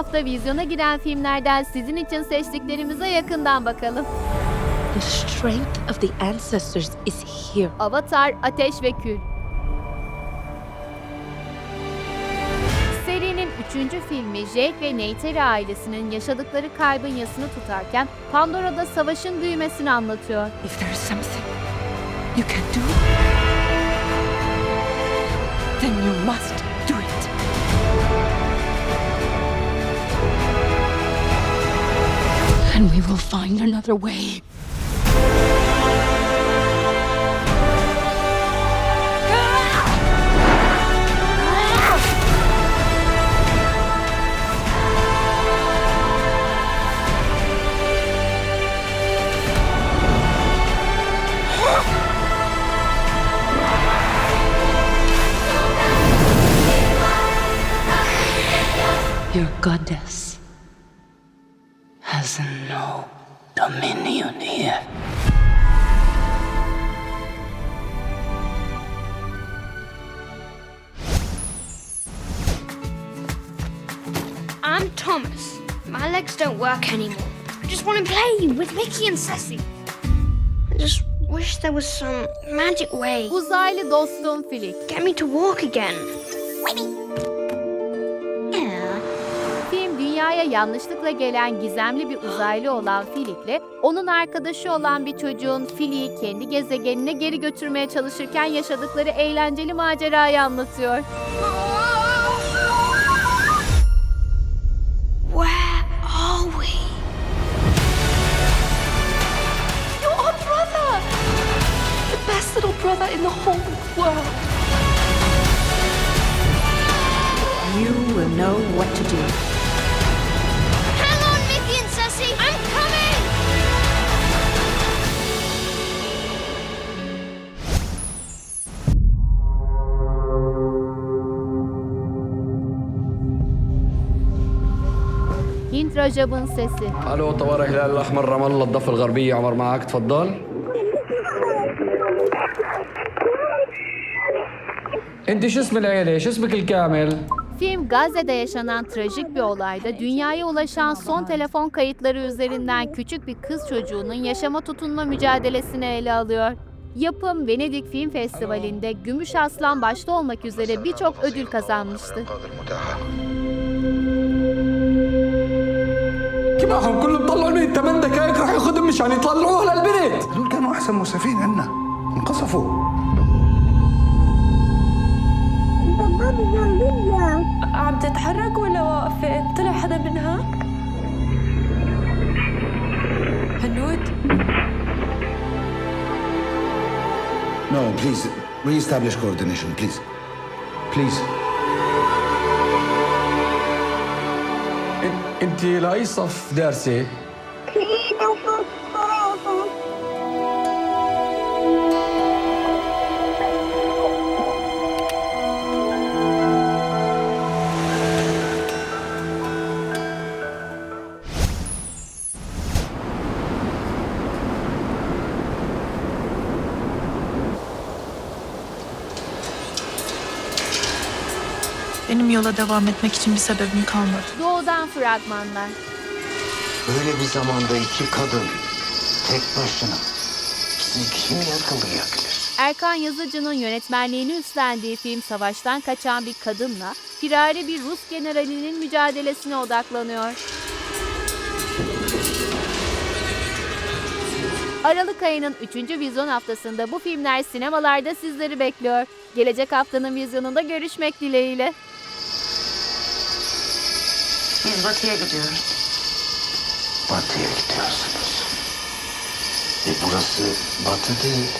hafta vizyona giren filmlerden sizin için seçtiklerimize yakından bakalım. The strength of the ancestors is here. Avatar Ateş ve Kül Serinin üçüncü filmi Jake ve Neyteri ailesinin yaşadıkları kaybın yasını tutarken Pandora'da savaşın büyümesini anlatıyor. If there is something you can do, then you must And we will find another way. Your goddess has no dominion here. I'm Thomas. My legs don't work anymore. I just want to play with Mickey and Ceci. I just wish there was some magic way. Uzaylı dostum Filik. Get me to walk again. Film dünyaya yanlışlıkla gelen gizemli bir uzaylı olan Filik'le onun arkadaşı olan bir çocuğun Filik'i kendi gezegenine geri götürmeye çalışırken yaşadıkları eğlenceli macerayı anlatıyor. Where are we? Your brother! The best little brother in the whole world. You will know what to do. Hint Rajab'ın sesi. الو طوارئ الهلال الاحمر رام الله الضفه الغربيه عمر معك تفضل انت شو اسم العيله شو اسمك الكامل Film Gazze'de yaşanan trajik bir olayda dünyaya ulaşan son telefon kayıtları üzerinden küçük bir kız çocuğunun yaşama tutunma mücadelesini ele alıyor. Yapım Venedik Film Festivali'nde Gümüş Aslan başta olmak üzere birçok ödül kazanmıştı. كيف كلهم طلعوا من الثمان دقائق راح ياخذهم مشان يطلعوه للبيت هذول كانوا أحسن مسعفين عنا انقصفوا عم تتحرك ولا واقفة؟ طلع حدا منها؟ هنود No, please, re-establish coordination, please. Please. انت لاي صف دارسه Benim yola devam etmek için bir sebebim kalmadı. Doğudan fragmanlar. Böyle bir zamanda iki kadın tek başına bizi kim yakalayabilir? Erkan Yazıcı'nın yönetmenliğini üstlendiği film savaştan kaçan bir kadınla firari bir Rus generalinin mücadelesine odaklanıyor. Aralık ayının 3. vizyon haftasında bu filmler sinemalarda sizleri bekliyor. Gelecek haftanın vizyonunda görüşmek dileğiyle. Biz batıya gidiyoruz. Batıya gidiyorsunuz. E burası batı değil.